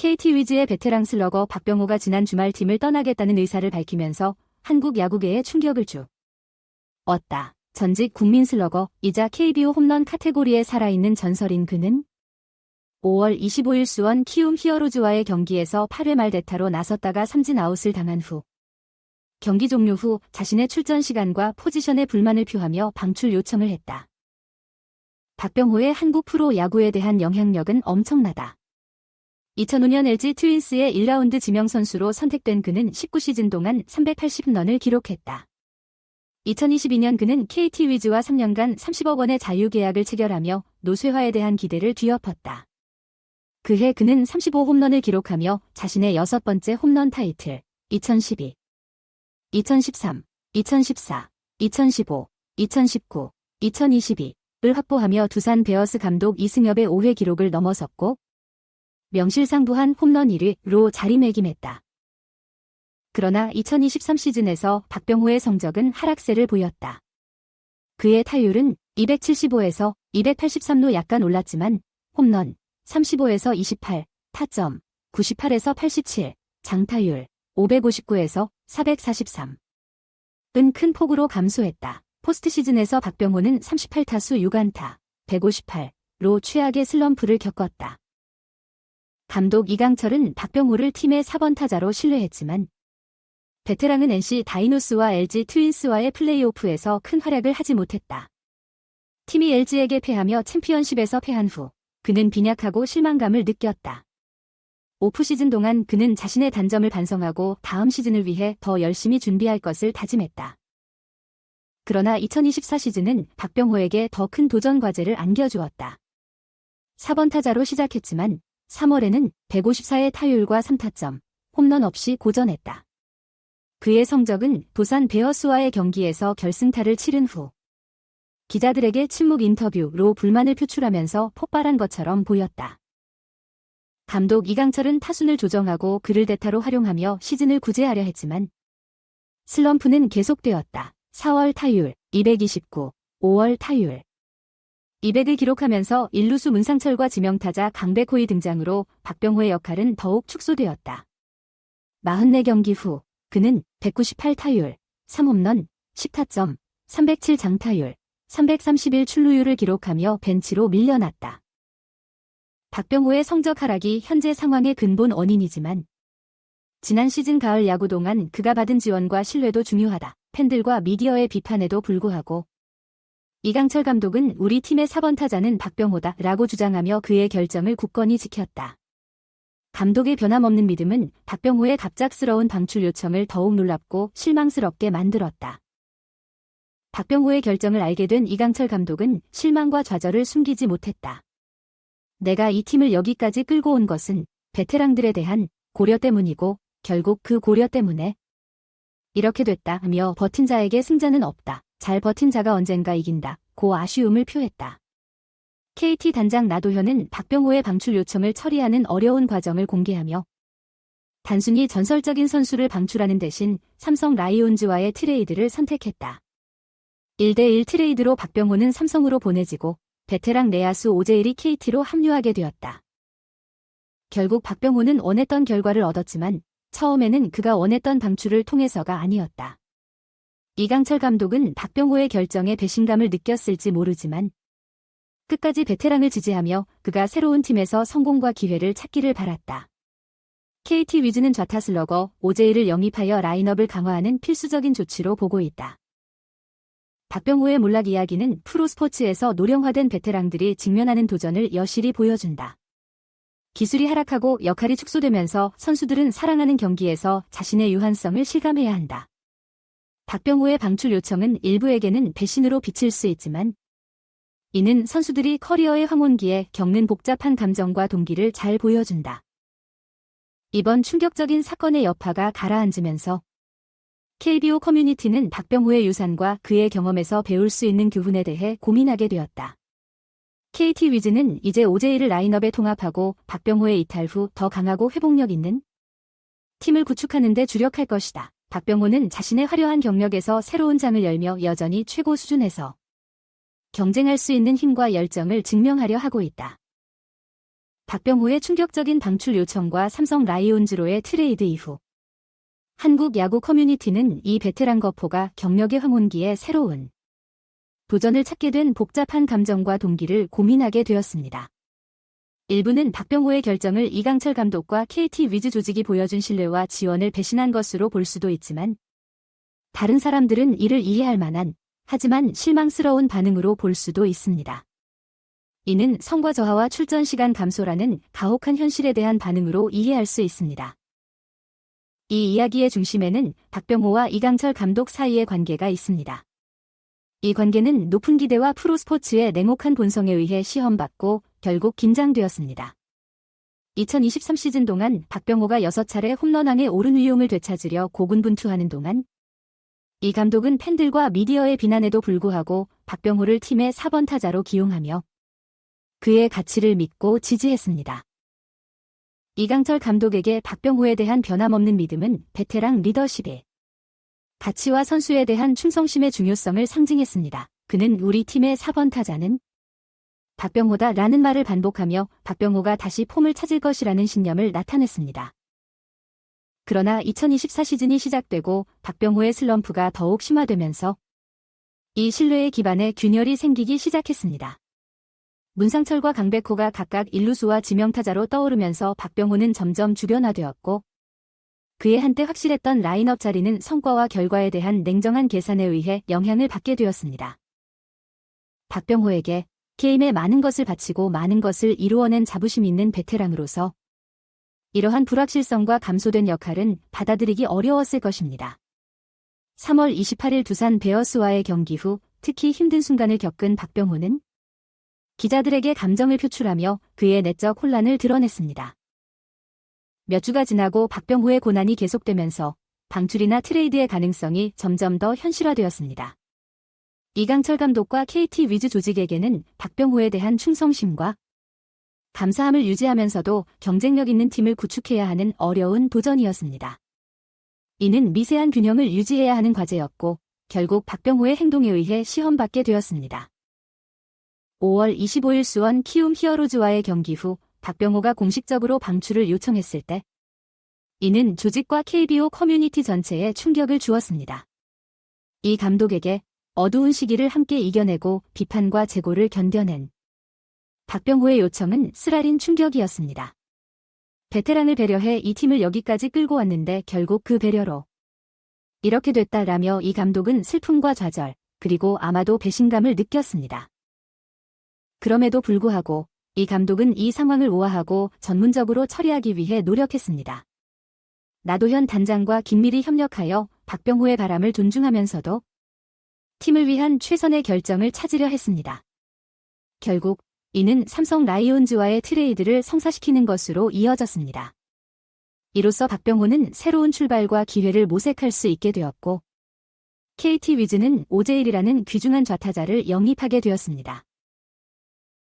KT 위즈의 베테랑 슬러거 박병호가 지난 주말 팀을 떠나겠다는 의사를 밝히면서 한국 야구계에 충격을 주. 었다. 전직 국민 슬러거 이자 KBO 홈런 카테고리에 살아있는 전설인 그는 5월 25일 수원 키움 히어로즈와의 경기에서 8회 말 대타로 나섰다가 삼진 아웃을 당한 후 경기 종료 후 자신의 출전 시간과 포지션에 불만을 표하며 방출 요청을 했다. 박병호의 한국 프로 야구에 대한 영향력은 엄청나다. 2005년 LG 트윈스의 1라운드 지명 선수로 선택된 그는 19시즌 동안 380런을 기록했다. 2022년 그는 KT 위즈와 3년간 30억 원의 자유계약을 체결하며 노쇠화에 대한 기대를 뒤엎었다. 그해 그는 35 홈런을 기록하며 자신의 여섯 번째 홈런 타이틀 2012, 2013, 2014, 2015, 2019, 2022를 확보하며 두산 베어스 감독 이승엽의 5회 기록을 넘어섰고 명실상부한 홈런 1위로 자리매김했다. 그러나 2023 시즌에서 박병호의 성적은 하락세를 보였다. 그의 타율은 275에서 283로 약간 올랐지만 홈런 35에서 28, 타점 98에서 87, 장타율 559에서 443. 은 큰 폭으로 감소했다. 포스트 시즌에서 박병호는 38타수 6안타, 158로 최악의 슬럼프를 겪었다. 감독 이강철은 박병호를 팀의 4번 타자로 신뢰했지만 베테랑은 NC 다이노스와 LG 트윈스와의 플레이오프에서 큰 활약을 하지 못했다. 팀이 LG에게 패하며 챔피언십에서 패한 후 그는 빈약하고 실망감을 느꼈다. 오프시즌 동안 그는 자신의 단점을 반성하고 다음 시즌을 위해 더 열심히 준비할 것을 다짐했다. 그러나 2024 시즌은 박병호에게 더 큰 도전 과제를 안겨주었다. 4번 타자로 시작했지만 3월에는 154의 타율과 3타점, 홈런 없이 고전했다. 그의 성적은 도산 베어스와의 경기에서 결승타를 치른 후 기자들에게 침묵 인터뷰로 불만을 표출하면서 폭발한 것처럼 보였다. 감독 이강철은 타순을 조정하고 그를 대타로 활용하며 시즌을 구제하려 했지만 슬럼프는 계속되었다. 4월 타율 229, 5월 타율 200을 기록하면서 일루수 문상철과 지명타자 강백호의 등장으로 박병호의 역할은 더욱 축소되었다. 44경기 후 그는 198 타율, 3홈런, 10타점, 307 장타율, 331 출루율을 기록하며 벤치로 밀려났다. 박병호의 성적 하락이 현재 상황의 근본 원인이지만 지난 시즌 가을 야구 동안 그가 받은 지원과 신뢰도 중요하다. 팬들과 미디어의 비판에도 불구하고 이강철 감독은 우리 팀의 4번 타자는 박병호다 라고 주장하며 그의 결정을 굳건히 지켰다. 감독의 변함없는 믿음은 박병호의 갑작스러운 방출 요청을 더욱 놀랍고 실망스럽게 만들었다. 박병호의 결정을 알게 된 이강철 감독은 실망과 좌절을 숨기지 못했다. 내가 이 팀을 여기까지 끌고 온 것은 베테랑들에 대한 고려 때문이고 결국 그 고려 때문에 이렇게 됐다며 버틴 자에게 승자는 없다. 잘 버틴 자가 언젠가 이긴다. 고 아쉬움을 표했다. KT 단장 나도현은 박병호의 방출 요청을 처리하는 어려운 과정을 공개하며 단순히 전설적인 선수를 방출하는 대신 삼성 라이온즈와의 트레이드를 선택했다. 1대1 트레이드로 박병호는 삼성으로 보내지고 베테랑 내야수 오재일이 KT로 합류하게 되었다. 결국 박병호는 원했던 결과를 얻었지만 처음에는 그가 원했던 방출을 통해서가 아니었다. 이강철 감독은 박병호의 결정에 배신감을 느꼈을지 모르지만 끝까지 베테랑을 지지하며 그가 새로운 팀에서 성공과 기회를 찾기를 바랐다. KT 위즈는 좌타 슬러거 오제이를 영입하여 라인업을 강화하는 필수적인 조치로 보고 있다. 박병호의 몰락 이야기는 프로스포츠에서 노령화된 베테랑들이 직면하는 도전을 여실히 보여준다. 기술이 하락하고 역할이 축소되면서 선수들은 사랑하는 경기에서 자신의 유한성을 실감해야 한다. 박병호의 방출 요청은 일부에게는 배신으로 비칠 수 있지만 이는 선수들이 커리어의 황혼기에 겪는 복잡한 감정과 동기를 잘 보여준다. 이번 충격적인 사건의 여파가 가라앉으면서 KBO 커뮤니티는 박병호의 유산과 그의 경험에서 배울 수 있는 교훈에 대해 고민하게 되었다. KT 위즈는 이제 오제이를 라인업에 통합하고 박병호의 이탈 후 더 강하고 회복력 있는 팀을 구축하는 데 주력할 것이다. 박병호는 자신의 화려한 경력에서 새로운 장을 열며 여전히 최고 수준에서 경쟁할 수 있는 힘과 열정을 증명하려 하고 있다. 박병호의 충격적인 방출 요청과 삼성 라이온즈로의 트레이드 이후 한국 야구 커뮤니티는 이 베테랑 거포가 경력의 황혼기에 새로운 도전을 찾게 된 복잡한 감정과 동기를 고민하게 되었습니다. 일부는 박병호의 결정을 이강철 감독과 KT 위즈 조직이 보여준 신뢰와 지원을 배신한 것으로 볼 수도 있지만 다른 사람들은 이를 이해할 만한 하지만 실망스러운 반응으로 볼 수도 있습니다. 이는 성과 저하와 출전 시간 감소라는 가혹한 현실에 대한 반응으로 이해할 수 있습니다. 이 이야기의 중심에는 박병호와 이강철 감독 사이의 관계가 있습니다. 이 관계는 높은 기대와 프로스포츠의 냉혹한 본성에 의해 시험받고 결국 긴장되었습니다. 2023 시즌 동안 박병호가 6차례 홈런왕의 오른 위용을 되찾으려 고군분투하는 동안 이 감독은 팬들과 미디어의 비난에도 불구하고 박병호를 팀의 4번 타자로 기용하며 그의 가치를 믿고 지지했습니다. 이강철 감독에게 박병호에 대한 변함없는 믿음은 베테랑 리더십에 가치와 선수에 대한 충성심의 중요성을 상징했습니다. 그는 우리 팀의 4번 타자는 박병호다 라는 말을 반복하며 박병호가 다시 폼을 찾을 것이라는 신념을 나타냈습니다. 그러나 2024 시즌이 시작되고 박병호의 슬럼프가 더욱 심화되면서 이 신뢰의 기반에 균열이 생기기 시작했습니다. 문상철과 강백호가 각각 일루수와 지명타자로 떠오르면서 박병호는 점점 주변화되었고 그의 한때 확실했던 라인업 자리는 성과와 결과에 대한 냉정한 계산에 의해 영향을 받게 되었습니다. 박병호에게 게임에 많은 것을 바치고 많은 것을 이루어낸 자부심 있는 베테랑으로서 이러한 불확실성과 감소된 역할은 받아들이기 어려웠을 것입니다. 3월 28일 두산 베어스와의 경기 후 특히 힘든 순간을 겪은 박병호는 기자들에게 감정을 표출하며 그의 내적 혼란을 드러냈습니다. 몇 주가 지나고 박병호의 고난이 계속되면서 방출이나 트레이드의 가능성이 점점 더 현실화되었습니다. 이강철 감독과 KT 위즈 조직에게는 박병호에 대한 충성심과 감사함을 유지하면서도 경쟁력 있는 팀을 구축해야 하는 어려운 도전이었습니다. 이는 미세한 균형을 유지해야 하는 과제였고 결국 박병호의 행동에 의해 시험받게 되었습니다. 5월 25일 수원 키움 히어로즈와의 경기 후 박병호가 공식적으로 방출을 요청했을 때 이는 조직과 KBO 커뮤니티 전체에 충격을 주었습니다. 이 감독에게 어두운 시기를 함께 이겨내고 비판과 재고를 견뎌낸 박병호의 요청은 쓰라린 충격이었습니다. 베테랑을 배려해 이 팀을 여기까지 끌고 왔는데 결국 그 배려로 이렇게 됐다라며 이 감독은 슬픔과 좌절, 그리고 아마도 배신감을 느꼈습니다. 그럼에도 불구하고 이 감독은 이 상황을 우아하고 전문적으로 처리하기 위해 노력했습니다. 나도현 단장과 긴밀히 협력하여 박병호의 바람을 존중하면서도 팀을 위한 최선의 결정을 찾으려 했습니다. 결국 이는 삼성 라이온즈와의 트레이드를 성사시키는 것으로 이어졌습니다. 이로써 박병호는 새로운 출발과 기회를 모색할 수 있게 되었고 KT 위즈는 오제일이라는 귀중한 좌타자를 영입하게 되었습니다.